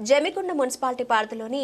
Jamikunta municipality పరిధిలోని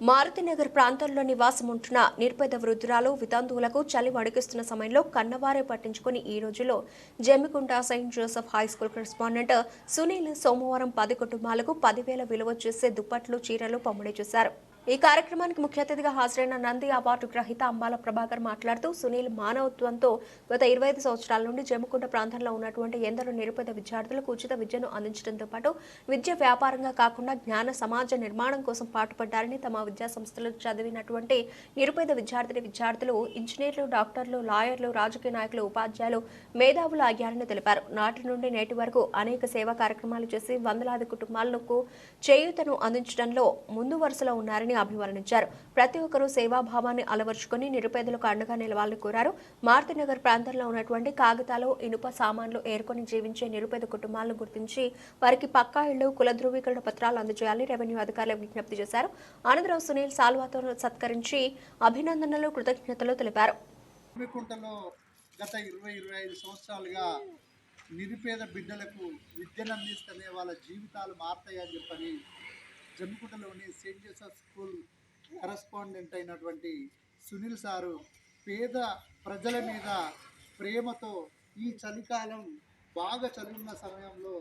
మారుతినగర్ ప్రాంతంలో నివాసం ఉంటున్న నిర్పేద వృద్ధురాలు వితంతువులకు చలి వణికిస్తున్న సమయంలో కన్నవారే పట్టించుకుని ఈ రోజులో Jammikunta Saint Joseph high school correspondent Sunil సోమవారం పది కుటుంబాలకు పదివేల విలువ చేసే దుప్పట్లు చీరలు పంపిణీ చేశారు. ఈ కార్యక్రమానికి ముఖ్య అతిథిగా హాజరైన నంది అవార్డు గ్రహీత అంబాల ప్రభాకర్ మాట్లాడుతూ సునీల్ మానవత్వంతో గత ఇరవై ఐదు సంవత్సరాల నుండి జమ్ముకుంట ప్రాంతంలో ఉన్నటువంటి ఎందరో నిరుపేద విద్యార్థులకు ఉచిత విద్యను అందించడంతో పాటు విద్య వ్యాపారంగా కాకుండా జ్ఞాన సమాజ నిర్మాణం కోసం పాటుపడ్డారని తమ విద్యా సంస్థలు చదివినటువంటి నిరుపేద విద్యార్థిని విద్యార్థులు ఇంజనీర్లు డాక్టర్లు లాయర్లు రాజకీయ నాయకులు ఉపాధ్యాయులు మేధావులు అయ్యారని తెలిపారు. నాటి నుండి నేటి వరకు అనేక సేవా కార్యక్రమాలు చేసి వందలాది కుటుంబాలకు చేయూతను అందించడంలో ముందు వరుసలో ఉన్నారని అభివర్ణించారు. ప్రతి ఒక్కరూ సేవాభావాన్ని అలవర్చుకుని నిరుపేదలకు అండగా నిలవాలని కోరారు. మారుతినగర్ ప్రాంతంలో ఉన్నటువంటి కాగితాలు ఇనుప సామాన్లు ఏర్కొని జీవించే నిరుపేద కుటుంబాలను గుర్తించి వారికి పక్కా ఇళ్ళు కుల ధృవీకరణ పత్రాలు అందజేయాలని రెవెన్యూ అధికారులు విజ్ఞప్తి చేశారు. అనంతరం సునీల్ సాల్వాతో సత్కరించి అభినందనలు కృతజ్ఞతలు తెలిపారు. గత ఇరవై ఇరవై ఐదు సంవత్సరాలుగా నిరుపేద బిడ్డలకు విద్యను అందిస్తేనే వాళ్ళ జీవితాలు మారుతాయని చెప్పని జమ్మికుంటలోని సెయింట్ జోసెఫ్ స్కూల్ కరస్పాండెంట్ అయినటువంటి సునీల్ సారు పేద ప్రజల మీద ప్రేమతో ఈ చలికాలం బాగా చలిన్న సమయంలో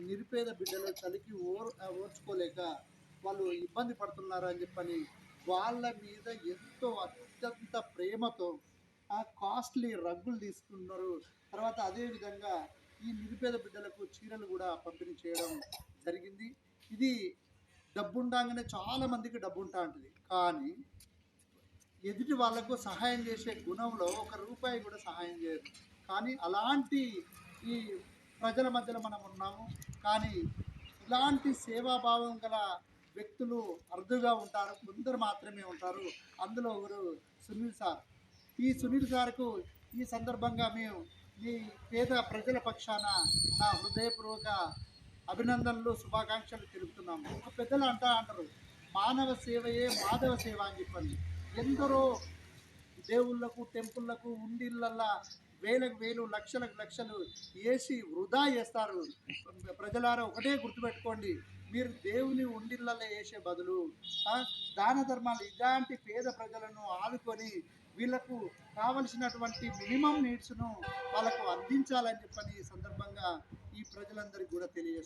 నిరుపేద బిడ్డలు చలికి ఓర్ ఓర్చుకోలేక వాళ్ళు ఇబ్బంది పడుతున్నారు అని చెప్పని వాళ్ళ మీద ఎంతో అత్యంత ప్రేమతో ఆ కాస్ట్లీ రగ్గులు తీసుకున్నారు తర్వాత అదేవిధంగా ఈ నిరుపేద బిడ్డలకు చీరలు కూడా పంపిణీ చేయడం జరిగింది. ఇది డబ్బు ఉండగానే చాలా మందికి డబ్బు ఉంటా ఉంటుంది కానీ ఎదుటి వాళ్ళకు సహాయం చేసే గుణంలో ఒక రూపాయి కూడా సహాయం చేయరు కానీ అలాంటి ఈ ప్రజల మధ్యలో మనం ఉన్నాము. కానీ ఇలాంటి సేవాభావం గల వ్యక్తులు అరుదుగా ఉంటారు. కొందరు మాత్రమే ఉంటారు. అందులో ఒకరు సునీల్ సార్. ఈ సునీల్ సార్కు ఈ సందర్భంగా మేము ఈ పేద ప్రజల పక్షాన నా హృదయపూర్వక అభినందనలు శుభాకాంక్షలు తెలుపుతున్నాము. ఒక పెద్దలు అంటా అంటారు మానవ సేవయే మాధవ సేవ అని చెప్పండి ఎందరో దేవుళ్ళకు టెంపుళ్ళకు ఉండిళ్ళల్లా వేలకు వేలు లక్షలకు లక్షలు వేసి వృధా చేస్తారు. ప్రజలారా ఒకటే గుర్తుపెట్టుకోండి మీరు దేవుని ఉండిళ్ళల్లో వేసే బదులు దాన ధర్మాలు ఇలాంటి పేద ప్రజలను ఆదుకొని వీళ్ళకు కావలసినటువంటి మినిమం నీడ్స్ను వాళ్ళకు అందించాలని చెప్పని ఈ సందర్భంగా ఈ ప్రజలందరికీ కూడా తెలియజేస్తారు